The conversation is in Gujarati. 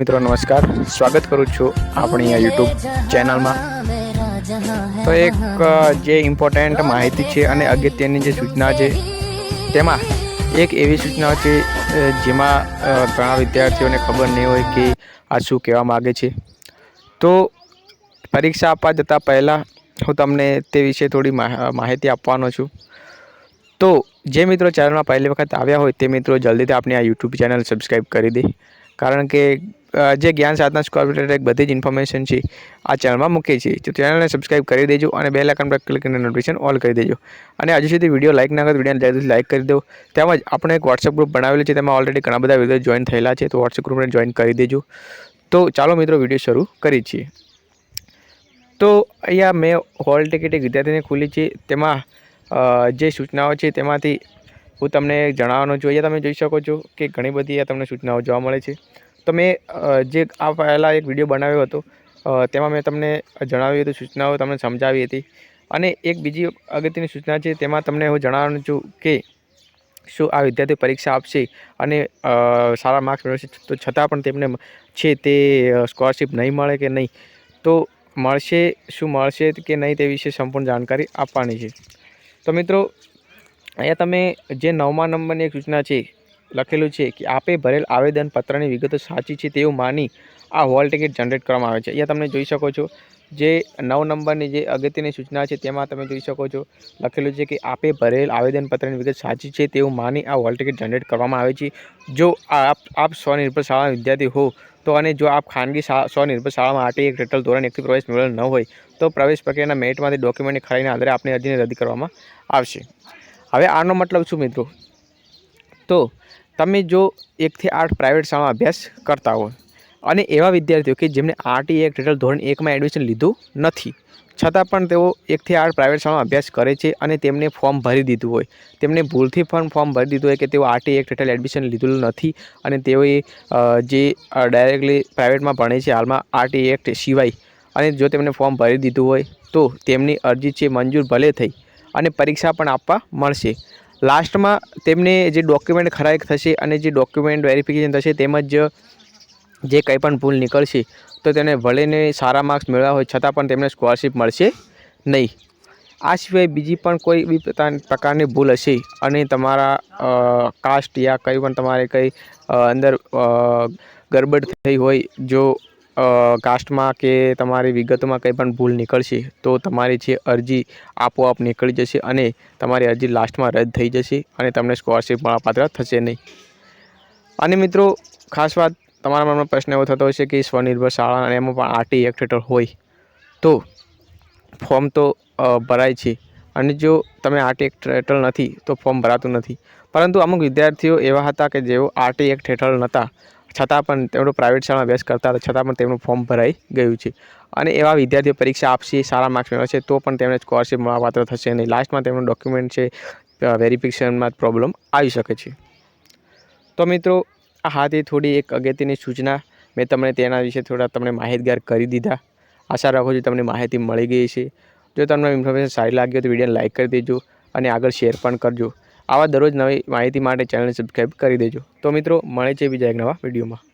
મિત્રો, નમસ્કાર. સ્વાગત કરું છું આપણી આ યુટ્યુબ ચેનલમાં. તો એક જે ઇમ્પોર્ટન્ટ માહિતી છે અને અગત્યની જે સૂચના છે, તેમાં એક એવી સૂચના છે જેમાં ઘણા વિદ્યાર્થીઓને ખબર નહીં હોય કે આ શું કહેવા માગે છે. તો પરીક્ષા આપવા જતાં પહેલાં હું તમને તે વિશે થોડી માહિતી આપવાનો છું. તો જે મિત્રો ચેનલમાં પહેલી વખત આવ્યા હોય તે મિત્રો જલ્દીથી આપણી આ યુટ્યુબ ચેનલ સબસ્ક્રાઈબ કરી દે. કારણ કે જે જ્ઞાન સાધના સ્કોર રિલેટેડ બધી જ ઇન્ફોર્મેશન છે, આ ચેનલમાં મૂકીએ છીએ તો ચેનલને સબસ્ક્રાઈબ કરી દેજો અને બે લાઇકન પર ક્લિક કરીને નોટિફિકેશન ઓલ કરી દેજો. અને હજુ સુધી વીડિયો લાઇક ના કરો, વિડીયોને જલ્દીથી લાઇક કરી દો. તેમજ આપણે એક વોટ્સઅપ ગ્રુપ બનાવેલું છે, તેમાં ઓલરેડી ઘણા બધા વીડિયો જોઈન થયેલા છે, તો વોટ્સઅપ ગ્રુપને જોઈન કરી દેજો. તો ચાલો મિત્રો વીડિયો શરૂ કરીએ છીએ. તો અહીંયા મેં હોલ ટિકિટ એક વિદ્યાર્થીને ખુલી છે. તેમાં જે સૂચનાઓ છે, તેમાંથી હું તમને જણાવવાનો છું. અહીંયા તમે જોઈ શકો છો કે ઘણી બધી તમને સૂચનાઓ જોવા મળે છે. તો મેં જે આ પહેલાં એક વીડિયો બનાવ્યો હતો તેમાં મેં તમને જણાવ્યું હતું સૂચનાઓ તમને સમજાવી હતી. અને એક બીજી અગત્યની સૂચના છે, તેમાં તમને હું જણાવવાનું છું કે શું આ વિદ્યાર્થી પરીક્ષા આપશે અને સારા માર્ક્સ મેળવશે. તો છતાં પણ તેમને છે તે સ્કોલરશીપ નહીં મળે કે નહીં? તો મળશે, શું મળશે કે નહીં તે વિશે સંપૂર્ણ જાણકારી આપવાની છે. તો મિત્રો, અહીંયા તમે જે નવમા નંબરની એક સૂચના છે લખેલું છે કે આપે ભરેલ આવેદનપત્રની વિગતો સાચી છે તેવું માની આ હોલ ટિકિટ જનરેટ કરવામાં આવે છે. અહીંયા તમે જોઈ શકો છો જે નવ નંબરની જે અગત્યની સૂચના છે તેમાં તમે જોઈ શકો છો લખેલું છે કે આપે ભરેલ આવેદનપત્રની વિગત સાચી છે તેવું માની આ હોલ ટિકિટ જનરેટ કરવામાં આવે છે. જો આપ આપ સ્વનિર્ભર શાળાના વિદ્યાર્થી હો તો અને જો આપ ખાનગી સ્વનિર્ભર શાળામાં માટે એક હેઠળ ધોરણ એકથી પ્રવેશ મેળવેલ ન હોય તો પ્રવેશ પ્રક્રિયાના મેરિટમાંથી ડોક્યુમેન્ટની ખરાઈના આધારે આપની અરજીને રદ કરવામાં આવશે. હવે આનો મતલબ શું મિત્રો? તો તમે જો એકથી આઠ પ્રાઇવેટ શાળામાં અભ્યાસ કરતા હોય, અને એવા વિદ્યાર્થીઓ કે જેમને આરટી એક્ટ હેઠળ ધોરણ એકમાં એડમિશન લીધું નથી, છતાં પણ તેઓ એકથી આઠ પ્રાઇવેટ શાળામાં અભ્યાસ કરે છે અને તેમને ફોર્મ ભરી દીધું હોય. તેમને ભૂલથી પણ ફોર્મ ભરી દીધું હોય કે તેઓ આરટી એક્ટ હેઠળ એડમિશન લીધું નથી અને તેઓએ જે ડાયરેક્ટલી પ્રાઇવેટમાં ભણે છે હાલમાં આરટી એક્ટ સિવાય, અને જો તેમને ફોર્મ ભરી દીધું હોય તો તેમની અરજી છે મંજૂર ભલે થઈ અને પરીક્ષા પણ આપવા મળશે. લાસ્ટમાં તેમને જે ડોક્યુમેન્ટ ખરાક થશે અને જે ડોક્યુમેન્ટ વેરિફિકેશન થશે તેમજ જે કંઈ પણ ભૂલ નીકળશે, તો તેને ભલેને સારા માર્ક્સ મેળવ્યા હોય છતાં પણ તેમને સ્કોલરશીપ મળશે નહીં. આ સિવાય બીજી પણ કોઈ બી પ્રકાર- પ્રકારની ભૂલ હશે અને તમારા કાસ્ટ યા કંઈ પણ તમારે કંઈ અંદર ગરબડ થઈ હોય જો કાસ્ટમાં કે તમારી વિગતોમાં કંઈ પણ ભૂલ નીકળશે, તો તમારી છે અરજી આપોઆપ નીકળી જશે અને તમારી અરજી લાસ્ટમાં રદ થઈ જશે અને તમને સ્કોલરશિપ મળવાપાત્ર થશે નહીં. અને મિત્રો, ખાસ વાત તમારા મનમાં પ્રશ્ન એવો થતો હશે કે સ્વનિર્ભર શાળા અને એમાં પણ આરટી એક્ટ હેઠળ હોય, તો ફોર્મ તો ભરાય છે. અને જો તમે આરટી એક્ટ હેઠળ નથી, તો ફોર્મ ભરાતું નથી. પરંતુ અમુક વિદ્યાર્થીઓ એવા હતા કે જેઓ આરટી એક્ટ હેઠળ નહોતા. છતાં પણ તેમનો પ્રાઇવેટ શાળામાં અભ્યાસ કરતા હતા, છતાં પણ તેમનું ફોર્મ ભરાઈ ગયું છે. અને એવા વિદ્યાર્થીઓ પરીક્ષા આપશે, સારા માર્ક્સ મેળવશે, તો પણ તેમને સ્કોલરશિપ મળવાપાત્ર થશે નહીં લાસ્ટમાં તેમનું ડોક્યુમેન્ટ છે વેરિફિકેશનમાં પ્રોબ્લેમ આવી શકે છે. તો મિત્રો, આ હાથે થોડી એક અગત્યની સૂચના મેં તમને તેના વિશે થોડા તમને માહિતગાર કરી દીધા. આશા રાખું છું તમને માહિતી મળી ગઈ છે જો તમને ઇન્ફોર્મેશન સારી લાગી હોય તો વિડીયોને લાઇક કરી દેજો અને આગળ શેર પણ કરજો. આવા દરરોજ નવી માહિતી માટે ચેનલને સબસ્ક્રાઈબ કરી દેજો. તો મિત્રો, મળે છે બીજા એક નવા વિડીયોમાં.